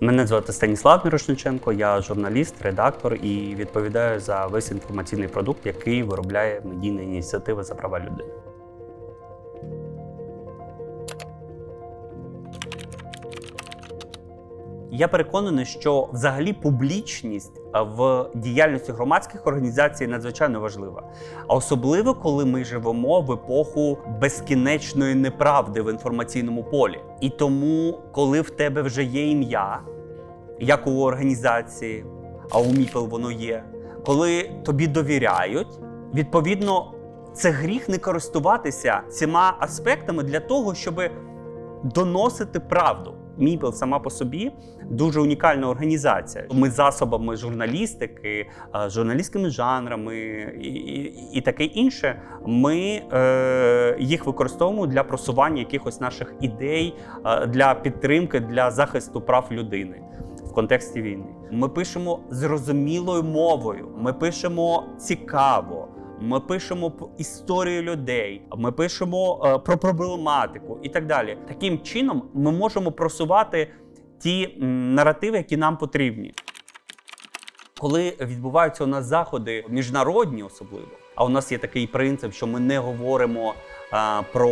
Мене звати Станіслав Мірошниченко, я журналіст, редактор і відповідаю за весь інформаційний продукт, який виробляє медійна ініціатива за права людини. Я переконаний, що взагалі публічність в діяльності громадських організацій надзвичайно важлива. А особливо, коли ми живемо в епоху безкінечної неправди в інформаційному полі. І тому, коли в тебе вже є ім'я, як у організації, а у Міпел воно є, коли тобі довіряють, відповідно, це гріх не користуватися цими аспектами для того, щоб доносити правду. Міпел сама по собі дуже унікальна організація. Ми засобами журналістики, е, журналістськими жанрами і, і, і таке інше. Ми е, їх використовуємо для просування якихось наших ідей, е, для підтримки, для захисту прав людини в контексті війни. Ми пишемо зрозумілою мовою, ми пишемо цікаво. Ми пишемо історію людей, ми пишемо е, про проблематику і так далі. Таким чином ми можемо просувати ті наративи, які нам потрібні. Коли відбуваються у нас заходи міжнародні, особливо, а у нас є такий принцип, що ми не говоримо а, про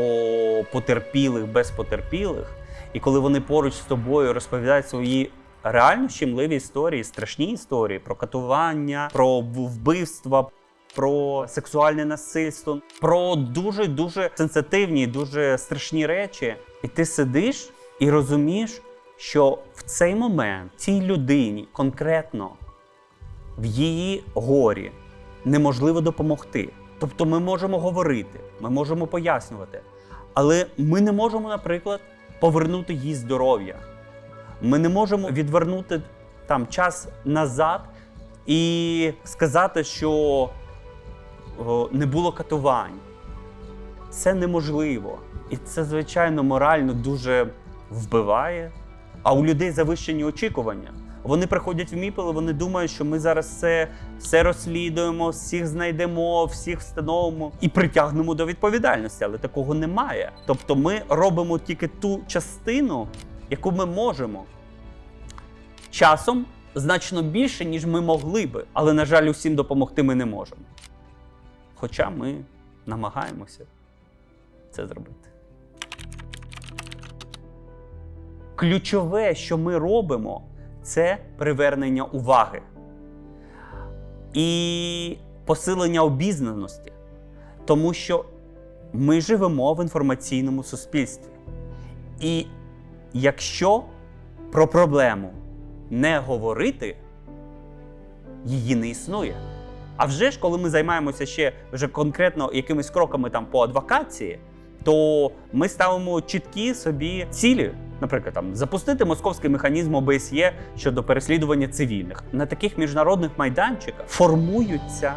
потерпілих без потерпілих, і коли вони поруч з тобою розповідають свої реально щемливі історії, страшні історії про катування, про вбивства. Про сексуальне насильство, про дуже дуже сенситивні, дуже страшні речі, і ти сидиш і розумієш, що в цей момент цій людині конкретно в її горі неможливо допомогти. Тобто ми можемо говорити, ми можемо пояснювати, але ми не можемо, наприклад, повернути їй здоров'я. Ми не можемо відвернути там час назад і сказати, що не було катувань. Це неможливо. І це, звичайно, морально дуже вбиває. А у людей завищені очікування. Вони приходять в Міпел, вони думають, що ми зараз все, все розслідуємо, всіх знайдемо, всіх встановимо і притягнемо до відповідальності. Але такого немає. Тобто ми робимо тільки ту частину, яку ми можемо. Часом значно більше, ніж ми могли би. Але, на жаль, усім допомогти ми не можемо. Хоча ми намагаємося це зробити. Ключове, що ми робимо, це привернення уваги і посилення обізнаності. Тому що ми живемо в інформаційному суспільстві. І якщо про проблему не говорити, її не існує. А вже ж, коли ми займаємося ще вже конкретно якимись кроками там по адвокації, то ми ставимо чіткі собі цілі. Наприклад, там запустити московський механізм ОБСЄ щодо переслідування цивільних. На таких міжнародних майданчиках формуються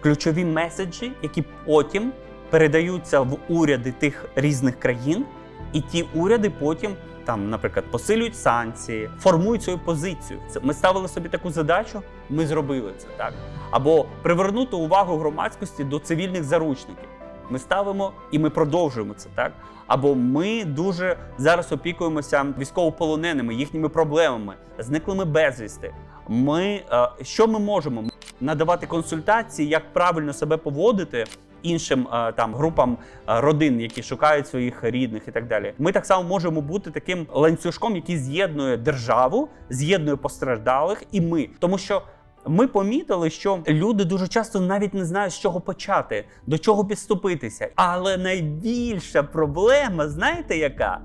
ключові меседжі, які потім передаються в уряди тих різних країн, і ті уряди потім там, наприклад, посилюють санкції, формують свою позицію. Це ми ставили собі таку задачу, ми зробили це так. Або привернути увагу громадськості до цивільних заручників. Ми ставимо і ми продовжуємо це так. Або ми дуже зараз опікуємося військовополоненими, їхніми проблемами, зниклими безвісти. Ми е, що ми можемо надавати консультації, як правильно себе поводити іншим е, там групам е, родин, які шукають своїх рідних і так далі. Ми так само можемо бути таким ланцюжком, який з'єднує державу, з'єднує постраждалих, і ми, тому що. Ми помітили, що люди дуже часто навіть не знають, з чого почати, до чого підступитися. Але найбільша проблема, знаєте, яка?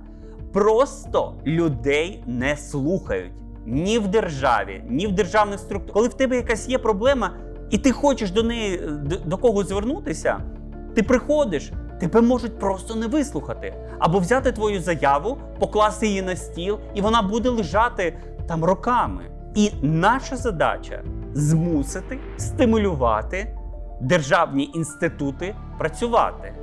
Просто людей не слухають ні в державі, ні в державних структурах. Коли в тебе якась є проблема, і ти хочеш до неї до, кого звернутися, ти приходиш, тебе можуть просто не вислухати. Або взяти твою заяву, покласти її на стіл, і вона буде лежати там роками. І наша задача змусити стимулювати державні інститути працювати.